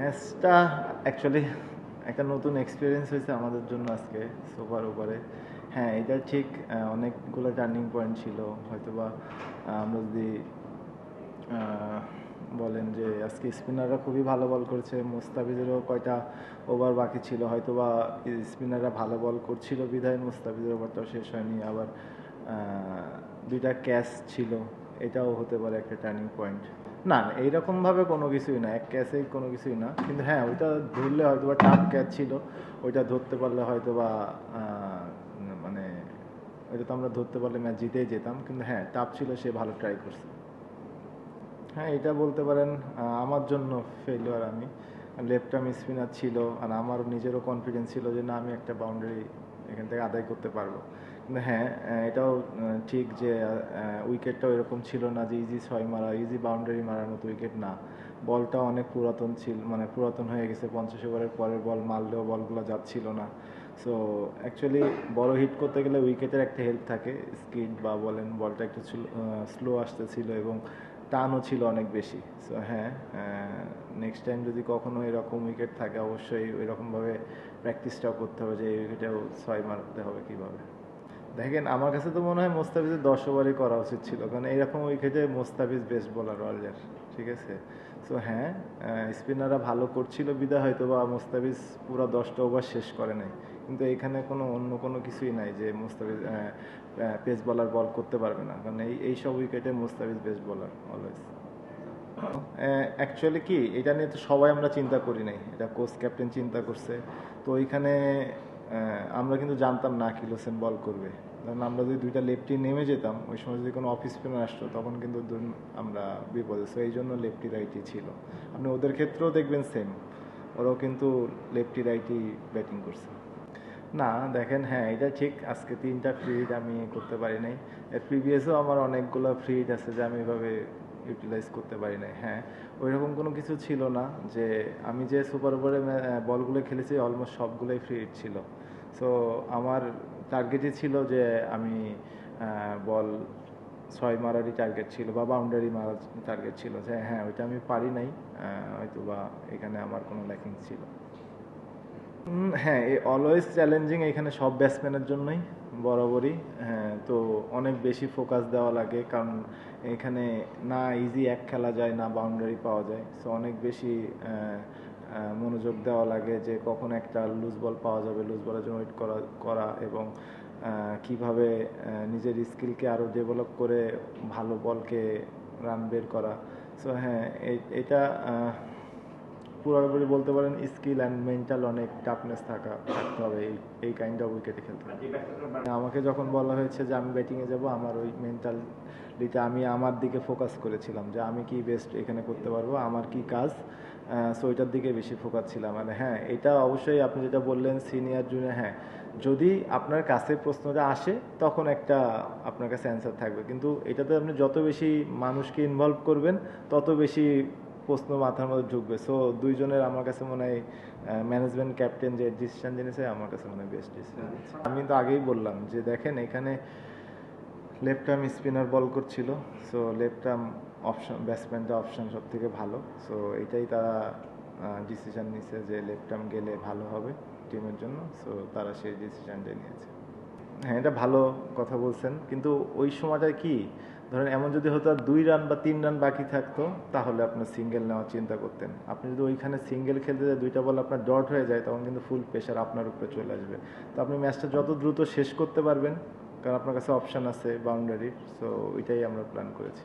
ম্যাচটা অ্যাকচুয়ালি একটা নতুন এক্সপিরিয়েন্স হয়েছে আমাদের জন্য আজকে সোফার উপরে হ্যাঁ এটা ঠিক অনেকগুলো টার্নিং পয়েন্ট ছিল। হয়তোবা আমরা যদি বলেন যে আজকে স্পিনাররা খুবই ভালো বল করছে, মুস্তাফিজেরও কয়টা ওভার বাকি ছিল। হয়তোবা স্পিনাররা ভালো বল করছিল বিধায়, মুস্তাফিজের ওভারটাও শেষ হয়নি। আবার দুইটা ক্যাচ ছিল। এটাও হতে পারে একটা টার্নিং পয়েন্ট না এইরকমভাবে কোনো কিছুই না, এক ক্যাচেই কোনো কিছুই না। কিন্তু হ্যাঁ ওইটা ধরলে হয়তো বা টাফ ক্যাচ ছিল, ওইটা ধরতে পারলে হয়তো বা মানে ওইটা তো আমরা ধরতে পারলে ম্যাচ জিতেই যেতাম, কিন্তু হ্যাঁ টাফ ছিল, সে ভালো ট্রাই করছে। হ্যাঁ এটা বলতে পারেন আমার জন্য ফেলিওর আমি। লেফট আর্ম স্পিনার ছিল, আর আমার নিজেরও কনফিডেন্স ছিল যে না, আমি একটা বাউন্ডারি এখান থেকে আদায় করতে পারব। হ্যাঁ এটাও ঠিক যে উইকেটটাও এরকম ছিল না যে ইজি ছয় মারা ইজি বাউন্ডারি মারার মতো উইকেট না। বলটা অনেক পুরাতন ছিল মানে পুরাতন হয়ে গেছে, পঞ্চাশ ওভারের পরের বল মারলেও বলগুলো যাচ্ছিল না। সো অ্যাকচুয়ালি বড় হিট করতে গেলে উইকেটের একটা হেল্প থাকে, স্কিড বা বলেন বলটা একটু স্লো আসতেছিল এবং টানও ছিল অনেক বেশি। সো হ্যাঁ নেক্সট টাইম যদি কখনো এরকম উইকেট থাকে, অবশ্যই ওইরকমভাবে প্র্যাকটিসটাও করতে হবে যে, এই উইকেটেও ছয় মারতে হবে কীভাবে। দেখেন, আমার কাছে তো মনে হয় মোস্তাফিজের দশ ওভারই করা উচিত ছিল, কারণ এইরকম উইকেটে মোস্তাফিজ বেস্ট বোলার ওয়ার্ল্ডের ঠিক আছে? সো হ্যাঁ স্পিনাররা ভালো করছিল বিদায় হয়তো বা মোস্তাফিজ পুরো দশটা ওভার শেষ করে নাই। কিন্তু এখানে কোনো অন্য কোনো কিছুই নাই যে মোস্তাফিজ পেস বলার বল করতে পারবে না। কারণ এই এই সব উইকেটে মোস্তাফিজ বেস্ট বলার অলওয়েজ অ্যাকচুয়ালি কি, এটা নিয়ে তো সবাই আমরা চিন্তা করি নাই। এটা কোচ ক্যাপ্টেন চিন্তা করছে। তো ওইখানে আমরা কিন্তু জানতাম না কিল হোসেন বল করবে। কারণ আমরা যদি দুইটা লেফটি নেমে যেতাম, ওই সময় যদি কোনো অফিস স্পিনার আসতো, তখন কিন্তু আমরা বিপদে। সো এই জন্য লেফটি রাইটি ছিল। আপনি ওদের ক্ষেত্রেও দেখবেন সেম ওরাও কিন্তু লেফটি রাইটি ব্যাটিং করছে। না, দেখেন হ্যাঁ এটা ঠিক। আজকে তিনটা ফ্রি হিট আমি করতে পারি নাই। এর প্রিভিয়াসও আমার অনেকগুলো ফ্রি হিট আছে যে আমি এভাবে ইউটিলাইজ করতে পারি নাই। হ্যাঁ ওইরকম কোনো কিছু ছিল না যে আমি যে সুপার ওভারে বলগুলো খেলেছি অলমোস্ট সবগুলোই ফ্রি হিট ছিল। সো আমার টার্গেটই ছিল যে আমি বল ছয় মারারই টার্গেট ছিল বা বাউন্ডারি মারার টার্গেট ছিল। যে হ্যাঁ ওইটা আমি পারি নাই হয়তো বা এখানে আমার কোনো ল্যাকিং ছিল। হ্যাঁ হ্যাঁ অলওয়েজ চ্যালেঞ্জিং এখানে সব ব্যাটসম্যানের জন্যই, বরাবরই। হ্যাঁ তো অনেক বেশি ফোকাস দেওয়া লাগে, কারণ এখানে না ইজি এক খেলা যায়, না বাউন্ডারি পাওয়া যায়। সো অনেক বেশি মনোযোগ দেওয়া লাগে যে কখন একটা লুজ বল পাওয়া যাবে লুজ বলের জন্য ওয়েট করা করা এবং কীভাবে নিজের স্কিলকে আরও ডেভেলপ করে ভালো বলকে রান বের করা। সো হ্যাঁ এটা পুরোপুরি বলতে পারেন স্কিল অ্যান্ড মেন্টাল অনেক টাফনেস থাকা, থাকতে হবে এই এই কাইন্ড অফ উইকেটে খেলতে। আমাকে যখন বলা হয়েছে যে আমি ব্যাটিংয়ে যাব, আমার ওই মেন্টালিটা আমি আমার দিকে ফোকাস করেছিলাম যে আমি কি বেস্ট এখানে করতে পারব, আমার কি কাজ সো ওইটার দিকে বেশি ফোকাস ছিলাম। মানে হ্যাঁ এটা অবশ্যই আপনি যেটা বললেন সিনিয়র জুনিয়র হ্যাঁ যদি আপনার কাছে প্রশ্নটা আসে তখন একটা আপনার কাছে অ্যান্সার থাকবে। কিন্তু এটাতে আপনি যত বেশি মানুষকে ইনভলভ করবেন তত বেশি প্রশ্ন মাথার মধ্যে ঢুকবে। সো দুইজনের আমার কাছে মনে হয় ম্যানেজমেন্ট ক্যাপ্টেন যে ডিসিশন জেনেছে আমার কাছে মনে হয় বেস্ট ডিসিশন আমি তো আগেই বললাম যে দেখেন এখানে লেফট আর্ম স্পিনার বল করছিল সো লেফট আর্ম অপশন ব্যাটসম্যানটা অপশন সব থেকে ভালো। সো এটাই তারা ডিসিশন নিছে যে লেফট আর্ম গেলে ভালো হবে টিমের জন্য। সো তারা সেই ডিসিশনটা নিয়েছে। হ্যাঁ এটা ভালো কথা বলছেন। কিন্তু ওই সময়টায় কি? ধরেন এমন যদি হতো আর দুই রান বা তিন রান বাকি থাকতো, তাহলে আপনার সিঙ্গেল নেওয়ার চিন্তা করতেন। আপনি যদি ওইখানে সিঙ্গেল খেলতে যায়, দুইটা বল আপনার ডট হয়ে যায়, তখন কিন্তু ফুল প্রেশার আপনার উপরে চলে আসবে। তো আপনি ম্যাচটা যত দ্রুত শেষ করতে পারবেন কারণ আপনার কাছে অপশান আছে বাউন্ডারি সো ওইটাই আমরা প্ল্যান করেছি।